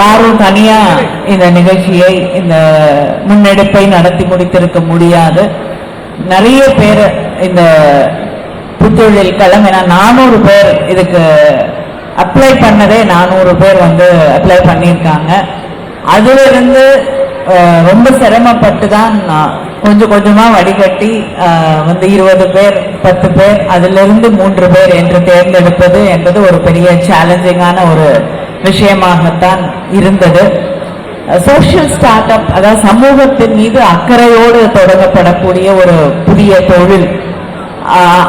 யாரும் தனியா இந்த நிகழ்ச்சியை இந்த முன்னெடுப்பை நடத்தி முடித்திருக்க முடியாது. நிறைய பேர் இந்த புத்தொழில் களம் ஏன்னா நானூறு பேர் இதுக்கு அப்ளை பண்ணதே நானூறு பேர் வந்து அப்ளை பண்ணியிருக்காங்க. அதுலேருந்து ரொம்ப சிரமப்பட்டு தான் கொஞ்சம் கொஞ்சமாக வடிகட்டி வந்து இருபது பேர் பத்து பேர் அதிலிருந்து மூன்று பேர் என்று தேர்ந்தெடுப்பது என்பது ஒரு பெரிய சேலஞ்சிங்கான ஒரு விஷயமாகத்தான் இருந்தது. சோஷியல் ஸ்டார்ட் அப் அதாவது சமூகத்தின் மீது அக்கறையோடு தொடங்கப்படக்கூடிய ஒரு புதிய தொழில்.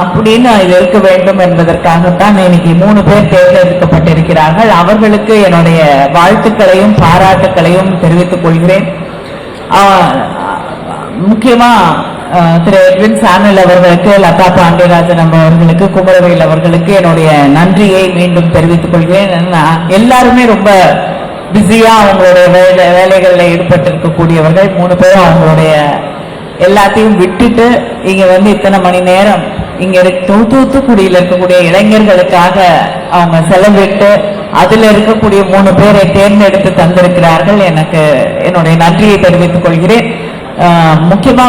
அப்படின்னு இது இருக்க வேண்டும் என்பதற்காகத்தான் இன்னைக்கு மூணு பேர் தேர்ந்தெடுக்கப்பட்டிருக்கிறார்கள். அவர்களுக்கு என்னுடைய வாழ்த்துக்களையும் பாராட்டுக்களையும் தெரிவித்துக் கொள்கிறேன். முக்கியமா திரு எட்வின் சாமுவேல் அவர்களுக்கு லதா பாண்டியராஜன் அவர்களுக்கு குமரவேல் அவர்களுக்கு என்னுடைய நன்றியை மீண்டும் தெரிவித்துக் கொள்கிறேன். எல்லாருமே ரொம்ப பிஸியா அவங்களுடைய வேலை வேலைகளில் ஈடுபட்டு இருக்கக்கூடியவர்கள் மூணு பேரும் அவங்களுடைய எல்லாத்தையும் விட்டுட்டு இங்க வந்து இத்தனை மணி நேரம் இங்க இருக்க தூத்துக்குடியில் இருக்கக்கூடிய இளைஞர்களுக்காக அவங்க செலவிட்டு அதுல இருக்கக்கூடிய மூணு பேரை தேர்ந்தெடுத்து தந்திருக்கிறார்கள். எனக்கு என்னுடைய நன்றியை தெரிவித்துக் கொள்கிறேன். முக்கியமாக முக்கியமா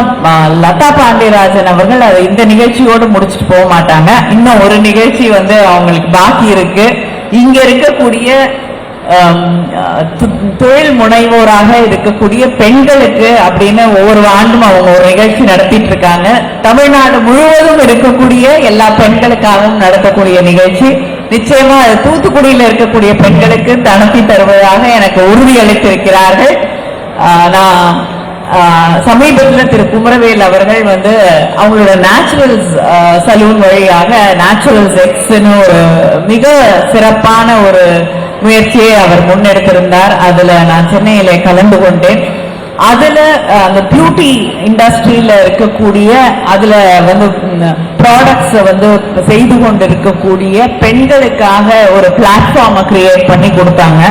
லதா பாண்டியராஜன் அவர்கள் அதை இந்த நிகழ்ச்சியோடு முடிச்சுட்டு போக மாட்டாங்க. இன்னும் ஒரு நிகழ்ச்சி வந்து அவங்களுக்கு பாக்கி இருக்கு. இங்க இருக்கக்கூடிய தொழில் முனைவோராக இருக்கக்கூடிய பெண்களுக்கு அப்படின்னு ஒவ்வொரு ஆண்டும் அவங்க ஒரு நிகழ்ச்சி நடத்திட்டு இருக்காங்க. தமிழ்நாடு முழுவதும் இருக்கக்கூடிய எல்லா பெண்களுக்காகவும் நடத்தக்கூடிய நிகழ்ச்சி. நிச்சயமா அது தூத்துக்குடியில் இருக்கக்கூடிய பெண்களுக்கு நடத்தி தருவதாக எனக்கு உறுதி அளித்திருக்கிறார்கள் நான் சமீபத்தில் திரு குமரவேல் அவர்கள் வந்து அவங்களோட நேச்சுரல்ஸ் சலூன் வழியாக நேச்சுரல்ஸ் எக்ஸ்னு ஒரு மிக சிறப்பான ஒரு முயற்சியை அவர் முன்னெடுத்திருந்தார். அதில் நான் சென்னையில் கலந்து கொண்டேன். அதில் அந்த பியூட்டி இண்டஸ்ட்ரியில் இருக்கக்கூடிய அதில் வந்து ப்ராடக்ட்ஸை வந்து செய்து கொண்டு இருக்கக்கூடிய பெண்களுக்காக ஒரு பிளாட்ஃபார்மை கிரியேட் பண்ணி கொடுத்தாங்க.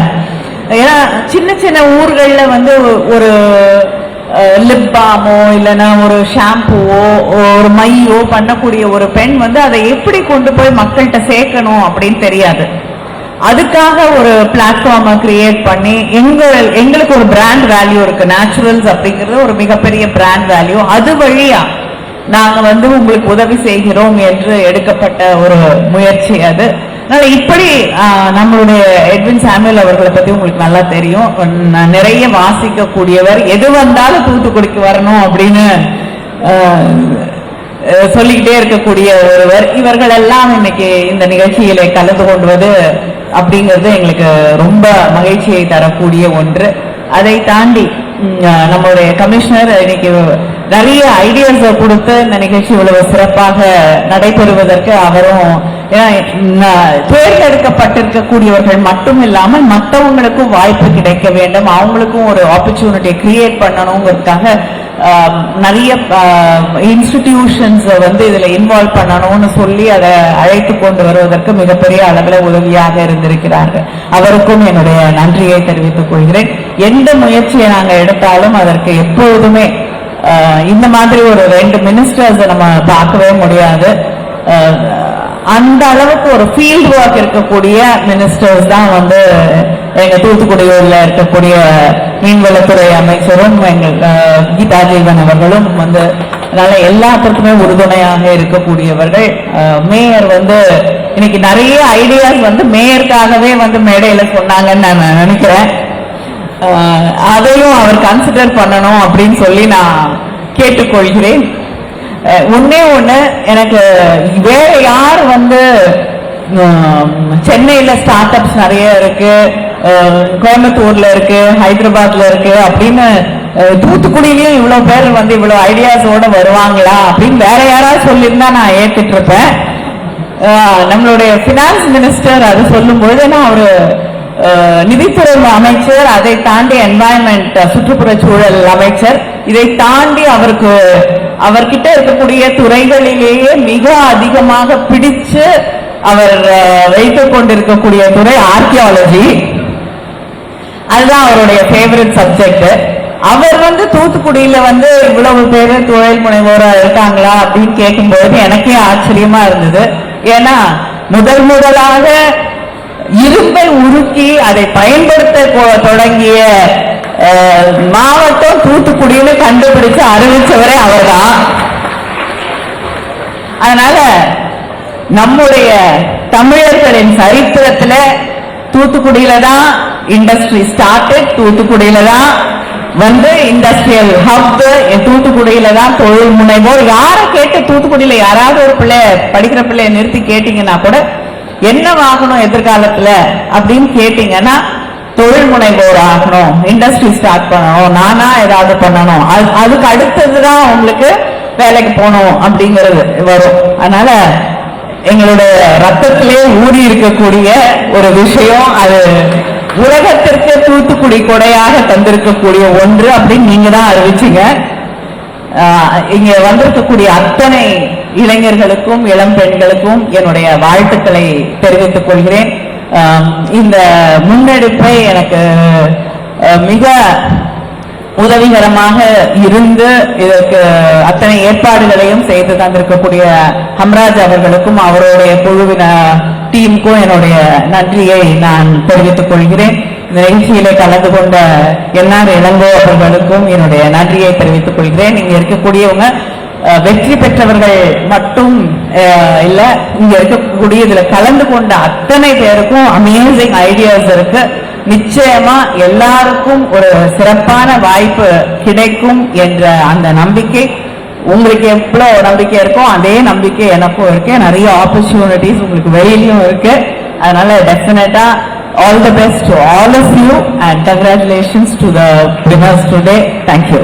ஏன்னா சின்ன சின்ன ஊர்களில் வந்து ஒரு லிப் பாமோ இல்லைன்னா ஒரு ஷாம்புவோ ஒரு மையோ பண்ணக்கூடிய ஒரு பெண் வந்து அதை எப்படி கொண்டு போய் மக்கள்கிட்ட சேர்க்கணும் அப்படின்னு தெரியாது. அதுக்காக ஒரு பிளாட்ஃபார்மை கிரியேட் பண்ணி எங்கள் எங்களுக்கு ஒரு பிராண்ட் வேல்யூ இருக்கு. நேச்சுரல்ஸ் அப்படிங்கிறது ஒரு மிகப்பெரிய பிராண்ட் வேல்யூ அது வழியா நாங்கள் வந்து உங்களுக்கு உதவி செய்கிறோம் என்று எடுக்கப்பட்ட ஒரு முயற்சி அது. அதனால இப்படி நம்மளுடைய எட்வின் சாமுவேல் அவர்களை பத்தி உங்களுக்கு நல்லா தெரியும். நிறைய வாசிக்கக்கூடியவர் எது வந்தாலும் தூத்துக்குடிக்கு வரணும் அப்படின்னு சொல்லிக்கிட்டே இருக்கக்கூடிய ஒருவர். இவர்கள் எல்லாம் இன்னைக்கு இந்த நிகழ்ச்சியில கலந்து கொள்வது அப்படிங்கிறது எங்களுக்கு ரொம்ப மகிழ்ச்சியை தரக்கூடிய ஒன்று. அதை தாண்டி நம்மளுடைய கமிஷனர் இன்னைக்கு நிறைய ஐடியாஸை கொடுத்து இந்த நிகழ்ச்சி இவ்வளவு சிறப்பாக நடைபெறுவதற்கு அவரும் தேர்ந்தெடுக்கப்பட்டிருக்கக்கூடியவர்கள் மட்டும் இல்லாமல் மற்றவங்களுக்கும் வாய்ப்பு கிடைக்க வேண்டும். அவங்களுக்கும் ஒரு ஆப்பர்ச்சுனிட்டியை கிரியேட் பண்ணணுங்கிறதுக்காக நிறைய இன்ஸ்டிடியூஷன்ஸை வந்து இதில் இன்வால்வ் பண்ணணும்னு சொல்லி அதை அழைத்து கொண்டு வருவதற்கு மிகப்பெரிய அளவில் உதவியாக இருந்திருக்கிறார்கள். அவருக்கும் என்னுடைய நன்றியை தெரிவித்துக் கொள்கிறேன். எந்த முயற்சியை நாங்கள் எடுத்தாலும் அதற்கு எப்பொழுதுமே இந்த மாதிரி ஒரு ரெண்டு மினிஸ்டர்ஸை நம்ம பார்க்கவே முடியாது. அந்த அளவுக்கு ஒரு ஃபீல்ட் ஒர்க் இருக்கக்கூடிய மினிஸ்டர்ஸ் தான் வந்து எங்கள் தூத்துக்குடியூர்ல இருக்கக்கூடிய மீன்வளத்துறை அமைச்சரும் எங்கள் கீதா ஜீவன் அவர்களும் வந்து அதனால எல்லாத்திற்குமே உறுதுணையாக இருக்கக்கூடியவர்கள். மேயர் வந்து இன்னைக்கு நிறைய ஐடியாஸ் வந்து மேயருக்காகவே வந்து மேடையில் சொன்னாங்கன்னு நான் நினைக்கிறேன். அதையும் அவர் கன்சிடர் பண்ணணும் அப்படின்னு சொல்லி நான் கேட்டுக்கொள்கிறேன். ஒன்னே ஒன்று எனக்கு வேற யார் வந்து சென்னையில் சென்னையில ஸ்டார்ட் அப்ஸ் நிறைய இருக்கு. கோயம்புத்தூர்ல இருக்கு ஹைதராபாத்ல இருக்கு அப்படின்னு தூத்துக்குடியிலயும் இவ்வளவு பேர் வந்து இவ்வளவு ஐடியாஸோட வருவாங்களா அப்படின்னு வேற யாராவது சொல்லியிருந்தா நான் ஏத்துட்டு இருப்பேன். நம்மளுடைய பினான்ஸ் மினிஸ்டர் அது சொல்லும்போது நான் ஒரு நிதித்துறை அமைச்சர் அதை தாண்டி என்வாயன்மெண்ட் சுற்றுப்புற சூழல் அமைச்சர். இதை தாண்டி அவருக்கு அவர்கிட்ட இருக்கக்கூடிய துறைகளிலேயே மிக அதிகமாக பிடிச்சு அவர் வைத்துக் கொண்டிருக்கக்கூடிய துறை ஆர்கியாலஜி அதுதான் அவருடைய ஃபேவரட் சப்ஜெக்ட் அவர் வந்து தூத்துக்குடியில வந்து இவ்வளவு பேர் தொழில் முனைவோரா இருக்காங்களா அப்படின்னு கேட்கும்போது எனக்கே ஆச்சரியமா இருந்தது. ஏன்னா முதல் முதலாக இரும்பை உருக்கி அதை பயன்படுத்த தொடங்கிய மாவட்டம் தூத்துக்குடின்னு கண்டுபிடிச்சு அறிவிச்சவரே அவர்தான். அதனால நம்முடைய தமிழர்களின் சரித்திரத்துல தூத்துக்குடியில தான் இண்டஸ்ட்ரி ஸ்டார்டட் தூத்துக்குடியில தான் வந்து இண்டஸ்ட்ரியல் ஹப் தூத்துக்குடியில தான் தொழில் முனைவோர். யாரை கேட்டு தூத்துக்குடியில யாராவது ஒரு பிள்ளை படிக்கிற பிள்ளைய நிறுத்தி கேட்டீங்கன்னா கூட என்ன ஆகணும் எதிர்காலத்துல? அப்படின்னு கேட்டீங்கன்னா தொழில் முனைவோர் ஆகணும் இண்டஸ்ட்ரி ஸ்டார்ட் பண்ணணும் நானா ஏதாவது பண்ணணும். அது- அதுக்கு அடுத்ததுதான் உங்களுக்கு வேலைக்கு போகணும் அப்படிங்கிறது வரும். அதனால எங்களுடைய ரத்தத்திலே ஊறி இருக்கக்கூடிய ஒரு விஷயம் அது உலகத்திற்கு தூத்துக்குடி கொடையாக தந்திருக்கக்கூடிய ஒன்று அப்படின்னு நீங்க தான் அறிவிச்சிங்க இங்க வந்திருக்கக்கூடிய அத்தனை இளைஞர்களுக்கும் இளம் பெண்களுக்கும் என்னுடைய வாழ்த்துக்களை தெரிவித்துக் கொள்கிறேன். இந்த முன்னெடுப்பை எனக்கு மிக உதவிகரமாக இருந்து இதற்கு அத்தனை ஏற்பாடுகளையும் செய்து தந்திருக்கக்கூடிய ஹம்ராஜ் அவர்களுக்கும் அவருடைய குழுவின டீமுக்கும் என்னுடைய நன்றியை நான் தெரிவித்துக் கொள்கிறேன். இந்த நிகழ்ச்சியிலே கலந்து கொண்ட என்ஆர் இளங்கோ அவர்களுக்கும் என்னுடைய நன்றியை தெரிவித்துக் கொள்கிறேன். இங்க இருக்கக்கூடியவங்க வெற்றி பெற்றவர்கள் மட்டும் இல்ல இங்க இருக்கக்கூடிய இதுல கலந்து கொண்ட அத்தனை பேருக்கும் அமேசிங் ஐடியாஸ் இருக்கு. நிச்சயமா எல்லாருக்கும் ஒரு சிறப்பான வாய்ப்பு கிடைக்கும் என்ற அந்த நம்பிக்கை. உங்களுக்கு எவ்வளவு நம்பிக்கை இருக்கோ அதே நம்பிக்கை எனக்கும் இருக்கு. நிறைய ஆப்பர்ச்சுனிட்டிஸ் உங்களுக்கு வெளியிலயும் இருக்கு. அதனால definitely all the best to all of you and congratulations to the winners today thank you